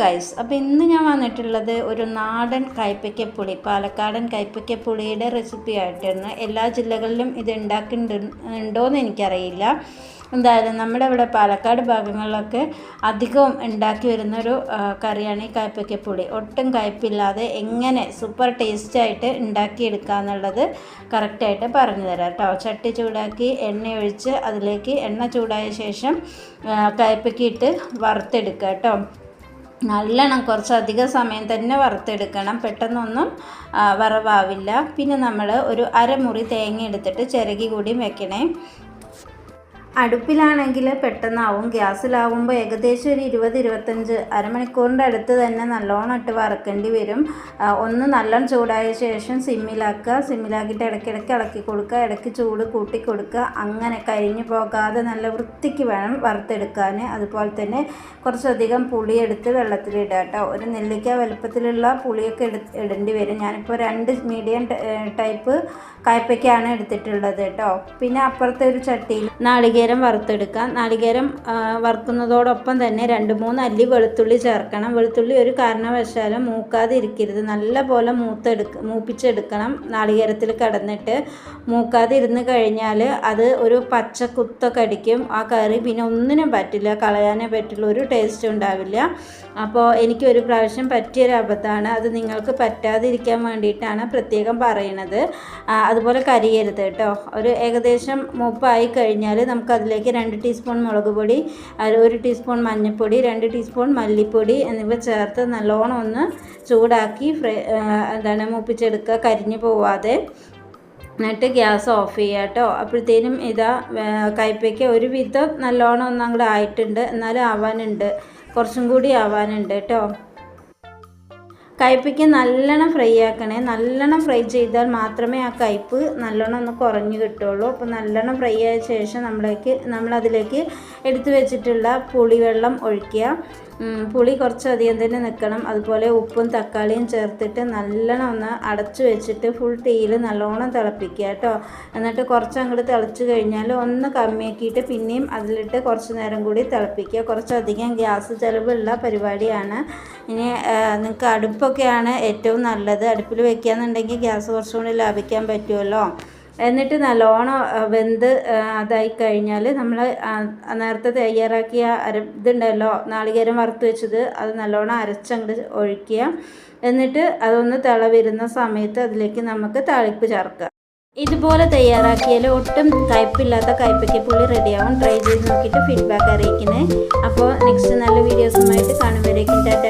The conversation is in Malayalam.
ഗൈസ് അപ്പോൾ ഇന്ന് ഞാൻ വന്നിട്ടുള്ളത് ഒരു നാടൻ കൈപ്പയ്ക്കപ്പുളി പാലക്കാടൻ കൈപ്പയ്ക്കപ്പുളിയുടെ റെസിപ്പി ആയിട്ടാണ്. എല്ലാ ജില്ലകളിലും ഇത് ഉണ്ടാക്കുന്നുണ്ടോയെന്ന് എനിക്കറിയില്ല. എന്തായാലും നമ്മുടെ ഇവിടെ പാലക്കാട് ഭാഗങ്ങളിലൊക്കെ അധികവും ഉണ്ടാക്കി വരുന്നൊരു കറിയാണ് ഈ കയ്പ്പയ്ക്കപ്പുളി ഒട്ടും കയ്പ്പില്ലാതെ എങ്ങനെ സൂപ്പർ ടേസ്റ്റായിട്ട് ഉണ്ടാക്കിയെടുക്കുക എന്നുള്ളത് കറക്റ്റായിട്ട് പറഞ്ഞു തരാം കേട്ടോ. ചട്ടി ചൂടാക്കി എണ്ണ ഒഴിച്ച് അതിലേക്ക് എണ്ണ ചൂടായ ശേഷം കയ്പ്പയ്ക്കിട്ട് കയ്പ്പയ്ക്ക വറുത്തെടുക്കുക കേട്ടോ. നല്ലോണം കുറച്ചധികം സമയം തന്നെ വറുത്തെടുക്കണം. പെട്ടെന്നൊന്നും വറവാവില്ല. പിന്നെ നമ്മൾ ഒരു അരമുറി തേങ്ങ എടുത്തിട്ട് ചിരകി കൂടിയും വെക്കണേ. അടുപ്പിലാണെങ്കിൽ പെട്ടെന്നാവും. ഗ്യാസിലാവുമ്പോൾ ഏകദേശം ഒരു ഇരുപത് ഇരുപത്തഞ്ച് അരമണിക്കൂറിന്റെ അടുത്ത് തന്നെ നല്ലോണം ഇട്ട് വറക്കേണ്ടി വരും. ഒന്ന് നല്ലോണം ചൂടായ ശേഷം സിമ്മിലാക്കുക. സിമ്മിലാക്കിയിട്ട് ഇടയ്ക്കിടയ്ക്ക് ഇളക്കി കൊടുക്കുക. ഇടയ്ക്ക് ചൂട് കൂട്ടി കൊടുക്കുക. അങ്ങനെ കരിഞ്ഞു പോകാതെ നല്ല വൃത്തിക്ക് വേണം വറുത്തെടുക്കാൻ അതുപോലെ തന്നെ കുറച്ചധികം പുളി എടുത്ത് വെള്ളത്തിലിടുക കേട്ടോ. ഒരു നെല്ലിക്ക വലുപ്പത്തിലുള്ള പുളിയൊക്കെ എടു ഇടേണ്ടി വരും. ഞാനിപ്പോൾ രണ്ട് മീഡിയം ടൈപ്പ് കായ്പയ്ക്കാണ് എടുത്തിട്ടുള്ളത് കേട്ടോ. പിന്നെ അപ്പുറത്തെ ഒരു ചട്ടിയിൽ നാളികേരം വറുത്തെടുക്കാം. നാളികേരം വറുക്കുന്നതോടൊപ്പം തന്നെ രണ്ട് മൂന്ന് അല്ലി വെളുത്തുള്ളി ചേർക്കണം. വെളുത്തുള്ളി ഒരു കാരണവശാലും മൂക്കാതെ ഇരിക്കരുത് നല്ല പോലെ മൂത്തെടുക്ക മൂപ്പിച്ചെടുക്കണം നാളികേരത്തിൽ കിടന്നിട്ട്. മൂക്കാതെ ഇരുന്ന് കഴിഞ്ഞാൽ അത് ഒരു പച്ച കുത്തൊക്കെ അടിക്കും. ആ കറി പിന്നെ ഒന്നിനും പറ്റില്ല. കളയാനേ പറ്റില്ല ഒരു ടേസ്റ്റ് ഉണ്ടാവില്ല. അപ്പോൾ എനിക്ക് ഒരു പ്രാവശ്യം പറ്റിയൊരു അബദ്ധമാണ്. അത് നിങ്ങൾക്ക് പറ്റാതിരിക്കാൻ വേണ്ടിയിട്ടാണ് പ്രത്യേകം പറയണത്. അതുപോലെ കരിയരുത് കേട്ടോ. ഒരു ഏകദേശം മൂപ്പായി കഴിഞ്ഞാൽ നമുക്ക് അതിലേക്ക് രണ്ട് ടീസ്പൂൺ മുളക് പൊടി ഒരു ടീസ്പൂൺ മഞ്ഞൾപ്പൊടി രണ്ട് ടീസ്പൂൺ മല്ലിപ്പൊടി എന്നിവ ചേർത്ത് നല്ലോണം ഒന്ന് ചൂടാക്കി ഫ്രൈ എന്താണ് മൂപ്പിച്ചെടുക്കുക കരിഞ്ഞു പോവാതെ. എന്നിട്ട് ഗ്യാസ് ഓഫ് ചെയ്യുക കേട്ടോ. അപ്പോഴത്തേനും ഇതാ കയ്പ്പയ്ക്ക് ഒരു വിധം നല്ലോണം ഒന്നും അങ്ങോട്ട് ആയിട്ടുണ്ട്. എന്നാലും ആവാനുണ്ട്. കുറച്ചും കൂടി ആവാനുണ്ട് കേട്ടോ. കയ്പ്പയ്ക്ക് നല്ലോണം ഫ്രൈ ആക്കണേ. നല്ലോണം ഫ്രൈ ചെയ്താൽ മാത്രമേ ആ കയ്പ്പ് നല്ലോണം ഒന്ന് കുറഞ്ഞ് കിട്ടുള്ളൂ അപ്പോൾ നല്ലോണം ഫ്രൈ ആയ ശേഷം നമ്മളേക്ക് നമ്മളതിലേക്ക് എടുത്തു വെച്ചിട്ടുള്ള പുളിവെള്ളം ഒഴിക്കുക. പുളി കുറച്ചധികം തന്നെ നിൽക്കണം അതുപോലെ ഉപ്പും തക്കാളിയും ചേർത്തിട്ട് നല്ലോണം ഒന്ന് അടച്ചു വെച്ചിട്ട് ഫുൾ തീയിൽ നല്ലോണം തിളപ്പിക്കുക കേട്ടോ. എന്നിട്ട് കുറച്ച് അങ്ങോട്ട് തിളച്ച് കഴിഞ്ഞാൽ ഒന്ന് കമ്മിയാക്കിയിട്ട് പിന്നെയും അതിലിട്ട് കുറച്ച് നേരം കൂടി തിളപ്പിക്കുക. കുറച്ചധികം ഗ്യാസ് ചിലവുള്ള പരിപാടിയാണ്. ഇനി നിങ്ങൾക്ക് അടുപ്പൊക്കെയാണ് ഏറ്റവും നല്ലത്. അടുപ്പിൽ വെക്കുകയെന്നുണ്ടെങ്കിൽ ഗ്യാസ് കുറച്ചും കൂടി ലാഭിക്കാൻ പറ്റുമല്ലോ എന്നിട്ട് നല്ലോണം വെന്ത് അതായി കഴിഞ്ഞാൽ നമ്മൾ നേരത്തെ തയ്യാറാക്കിയ അര ഇതുണ്ടല്ലോ നാളികേരം വറുത്ത് വെച്ചത് അത് നല്ലോണം അരച്ചങ്ങോട്ട് ഒഴിക്കുക. എന്നിട്ട് അതൊന്ന് തിള വരുന്ന സമയത്ത് അതിലേക്ക് നമുക്ക് താളിപ്പ് ചേർക്കുക. ഇതുപോലെ തയ്യാറാക്കിയാൽ ഒട്ടും കയ്പില്ലാത്ത കയ്പ്പയ്ക്ക് പുളി റെഡിയാവും. ട്രൈ ചെയ്ത് നോക്കിയിട്ട് ഫീഡ്ബാക്ക് അറിയിക്കണേ. അപ്പോൾ നെക്സ്റ്റ് നല്ല വീഡിയോസുമായിട്ട് കാണുമ്പോഴേക്കും ടാറ്റ.